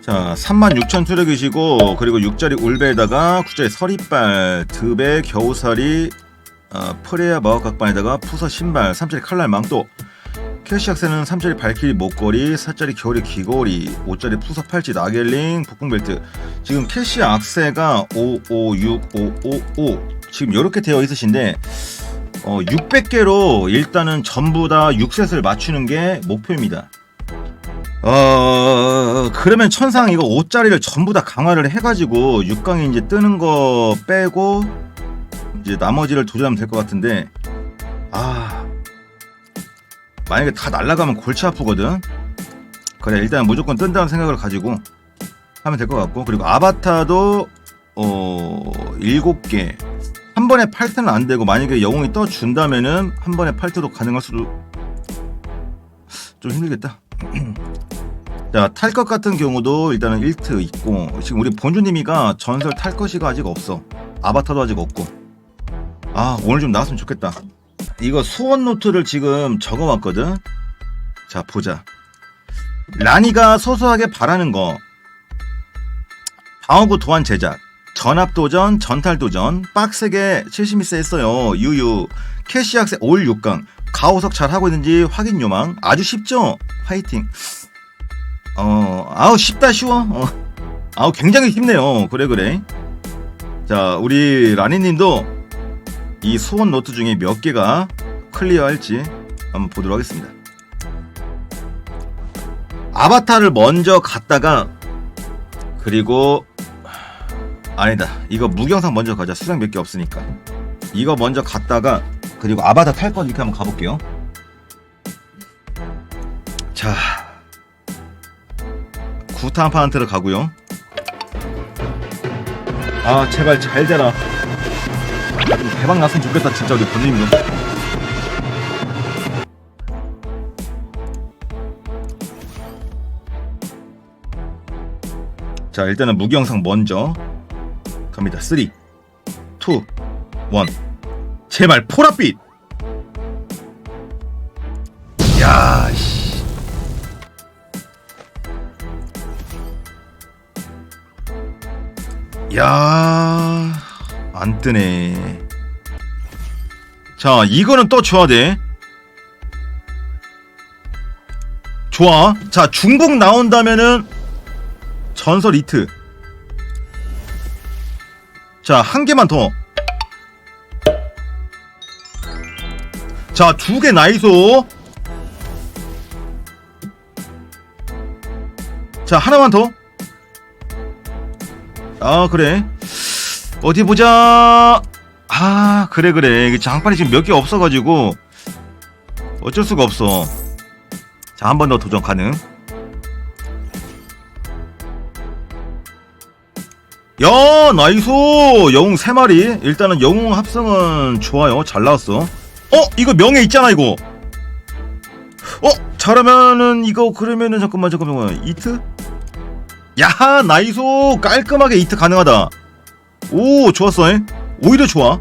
자, 36,000 투력이시고 그리고 6자리 울베에다가 9자리 서리빨, 드베, 겨우살이, 어, 프레야 마법 각반에다가 푸서 신발, 3자리 칼날 망토, 캐시 악세는 3자리 발키리 목걸이, 4자리 겨울이 귀걸이, 5자리 푸서 팔찌, 나겔링, 복궁벨트. 지금 캐시 악세가 5, 5, 6, 5, 5, 5. 지금 이렇게 되어 있으신데 어, 600개로 일단은 전부 다 6셋을 맞추는 게 목표입니다. 어 그러면 천상 이거 5짜리를 전부 다 강화를 해가지고 6강에 이제 뜨는 거 빼고 이제 나머지를 도전하면 될 것 같은데 아 만약에 다 날라가면 골치 아프거든? 그래 일단 무조건 뜬다는 생각을 가지고 하면 될 것 같고 그리고 아바타도 어 7개. 한 번에 8트는 안 되고 만약에 영웅이 떠 준다면은 한 번에 8트도 가능할 수도 좀 힘들겠다 자, 탈 것 같은 경우도 일단은 1트 있고, 지금 우리 본주님이가 전설 탈 것이가 아직 없어. 아바타도 아직 없고. 아, 오늘 좀 나왔으면 좋겠다. 이거 소원 노트를 지금 적어왔거든? 자, 보자. 라니가 소소하게 바라는 거. 방어구 도안 제작. 전압도전, 전탈도전, 빡세게 72세 했어요. 유유. 캐시학세 올 6강. 가오석 잘 하고 있는지 확인 요망. 아주 쉽죠? 화이팅. 어, 아우 쉽다 쉬워. 어. 아우 굉장히 쉽네요. 그래 그래. 자, 우리 라니님도 이 소원 노트 중에 몇 개가 클리어할지 한번 보도록 하겠습니다. 아바타를 먼저 갔다가 그리고 아니다. 이거 무경상 먼저 가자. 수량 몇 개 없으니까. 이거 먼저 갔다가 그리고 아바타 탈거 이렇게 한번 가볼게요. 자, 구타한파한테로 가고요. 아 제발 잘 되라. 좀 대박 났으면 좋겠다 진짜 우리 본님도. 자 일단은 무기 영상 먼저 갑니다. 3, 2, 1 제발 포라빛. 야, 안 뜨네. 자, 이거는 또 줘야 돼. 좋아. 자, 중복 나온다면은 전설 이트. 자, 한 개만 더. 자, 두 개 나이소. 자, 하나만 더. 아 그래? 어디 보자. 아 그래 그래. 장판이 지금 몇 개 없어가지고 어쩔 수가 없어. 자 한 번 더 도전 가능. 야 나이소. 영웅 3마리. 일단은 영웅 합성은 좋아요. 잘 나왔어. 어 이거 명예 있잖아 이거. 어 잘하면은 이거 그러면은 잠깐만 잠깐만. 이트 야 나이소. 깔끔하게 이트 가능하다. 오 좋았어 에? 오히려 좋아.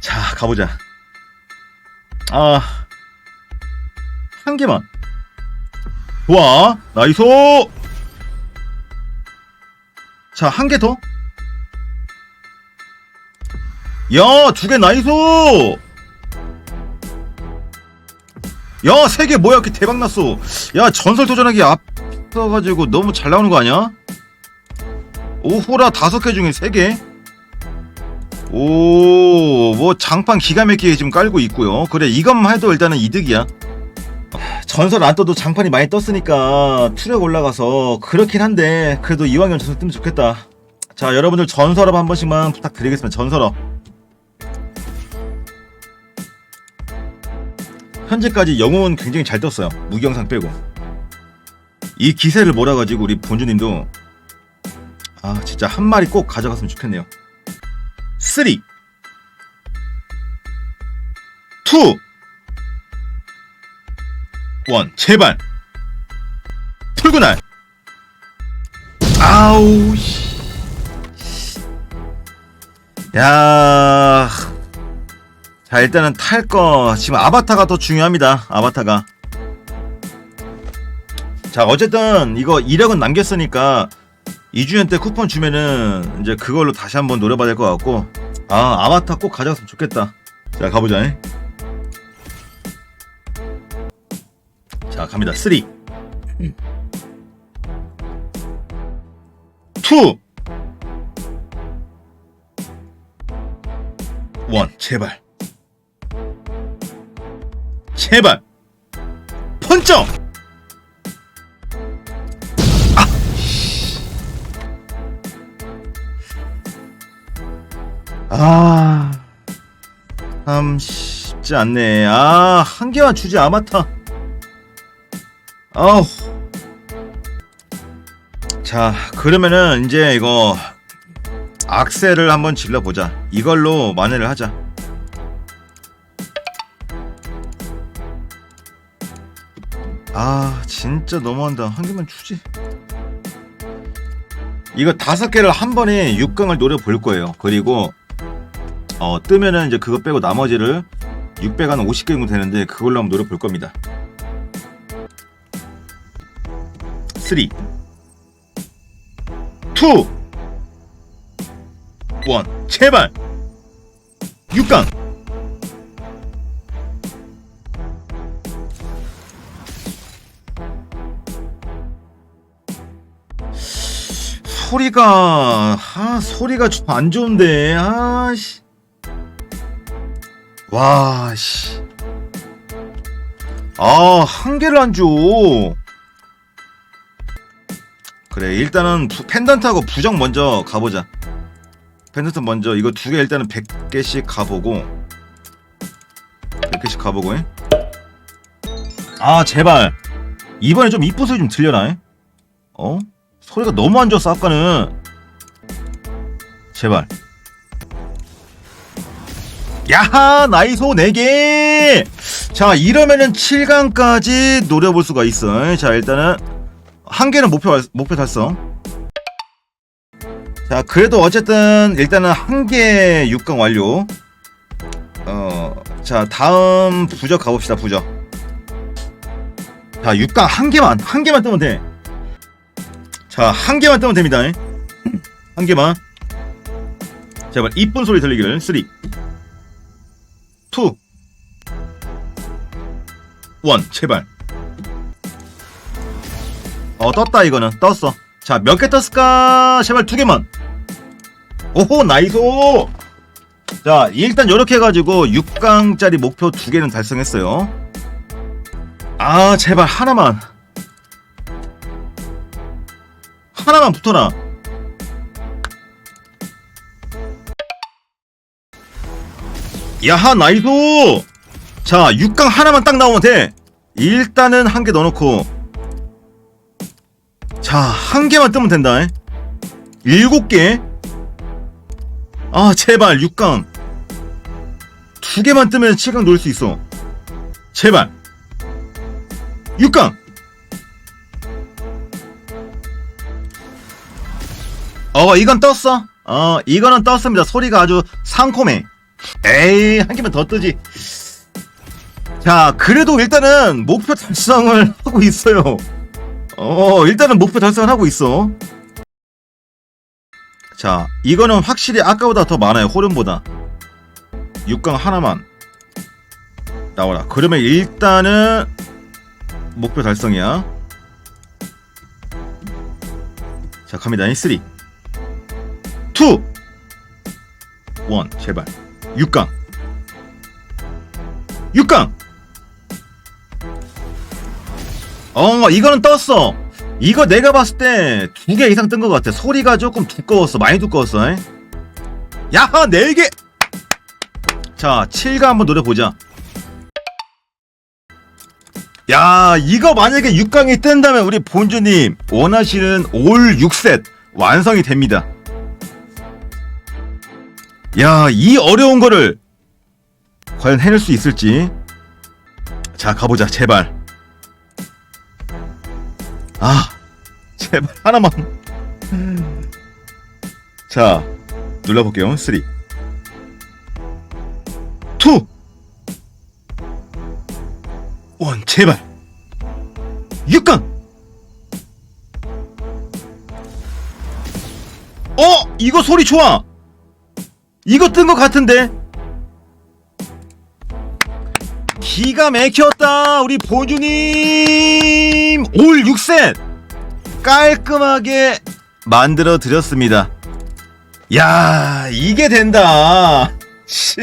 자 가보자. 아. 한 개만. 좋아. 나이소. 자 한 개 더. 야 두 개 나이소. 야세개 뭐야? 이렇게 대박 났어. 야 전설 도전하기 앞 써가지고 너무 잘 나오는 거 아니야? 오호라 다섯 개 중에 세 개? 오, 뭐 장판 기가 막히게 지금 깔고 있고요. 그래 이것만 해도 일단은 이득이야. 전설 안 떠도 장판이 많이 떴으니까 투력 올라가서 그렇긴 한데 그래도 이왕이면 전설 뜨면 좋겠다. 자 여러분들 전설업 한 번씩만 부탁드리겠습니다. 전설업. 현재까지 영웅은 굉장히 잘 떴어요. 무경상 빼고. 이 기세를 몰아가지고 우리 본주님도 아 진짜 한 마리 꼭 가져갔으면 좋겠네요. 3 2 1 제발 풀구날 아우 씨. 야. 자 일단은 탈 거 지금 아바타가 더 중요합니다. 아바타가 자 어쨌든 이거 1억은 남겼으니까 2주년 때 쿠폰 주면은 이제 그걸로 다시 한번 노려봐야 될 것 같고 아 아바타 꼭 가져갔으면 좋겠다. 자 가보자. 잉. 자 갑니다. 3 2 1 제발. 제발. 펀쩍 아, 참 쉽지 않네. 아, 한 개만 주지 아마타. 아우. 자, 그러면은 이제 이거 악셀을 한번 질러 보자. 이걸로 만회를 하자. 아, 진짜 너무한다. 한 개만 주지. 이거 다섯 개를 한 번에 6강을 노려 볼 거예요. 그리고 어, 뜨면은 이제 그거 빼고 나머지를 600 한 50개 정도 되는데 그걸로 한번 노려 볼 겁니다. 3 2 1 제발. 6강. 소리가 아 소리가 좀 안 좋은데. 아씨 와 씨 아 한 개를 안 줘. 그래 일단은 부- 펜던트하고 부정 먼저 가보자. 펜던트 먼저 이거 두 개 일단은 100개씩 가보고 100개씩 가보고 잉? 아 제발 이번에 좀 이쁜 소리 좀 들려라 잉? 어? 소리가 너무 안 좋았어 아까는 제발 야하 나이소 4개 자 이러면은 7강까지 노려볼 수가 있어 자 일단은 한 개는 목표 달- 목표 달성 자 그래도 어쨌든 일단은 한 개 6강 완료 어 자 다음 부적 가봅시다 부적 자 6강 한 개만 한 개만 뜨면 돼 자, 한 개만 뜨면 됩니다. 한 개만. 제발 이쁜 소리 들리기를. 3 2 1 제발. 어, 떴다 이거는. 떴어. 자, 몇 개 떴을까? 제발 두 개만. 오호, 나이소. 자, 일단 이렇게 해 가지고 6강짜리 목표 두 개는 달성했어요. 아, 제발 하나만. 하나만 붙어라. 야하 나이도. 자 6강 하나만 딱 나오면 돼. 일단은 한 개 넣어놓고. 자 한 개만 뜨면 된다. 일곱 개. 아 제발 6강. 두 개만 뜨면 7강 놓을 수 있어. 제발. 6강. 어 이건 떴어 어 이거는 떴습니다 소리가 아주 상콤해 에이 한 개만 더 뜨지 자 그래도 일단은 목표 달성을 하고 있어요. 어 일단은 목표 달성을 하고 있어. 자 이거는 확실히 아까보다 더 많아요 호름보다. 6강 하나만. 나와라. 그러면 일단은 목표 달성이야. 자 갑니다. 3 2 1 제발. 6강. 6강 어 이거는 떴어 이거 내가 봤을 때 두 개 이상 뜬 것 같아 소리가 조금 두꺼웠어 많이 두꺼웠어 에? 야하 4개 자 7강 한번 노려보자 야 이거 만약에 6강이 뜬다면 우리 본주님 원하시는 올 6셋 완성이 됩니다 야, 이 어려운 거를 과연 해낼 수 있을지. 자, 가보자, 제발. 아 제발 하나만. 자 눌러볼게요. 3 2 1 제발. 6강. 어 이거 소리 좋아. 이거 뜬 것 같은데? 기가 막혔다 우리 보주님. 올 6셋 깔끔하게 만들어 드렸습니다. 야 이게 된다. 씨.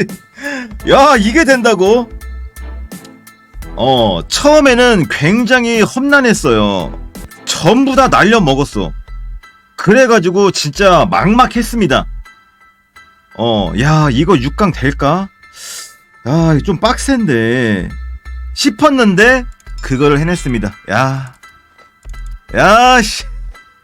야 이게 된다고? 어 처음에는 굉장히 험난했어요. 전부 다 날려 먹었어. 그래가지고 진짜 막막했습니다. 어야 이거 6강 될까 아, 좀 빡센데. 싶었는데, 그거를 해냈습니다. 야. 야, 씨.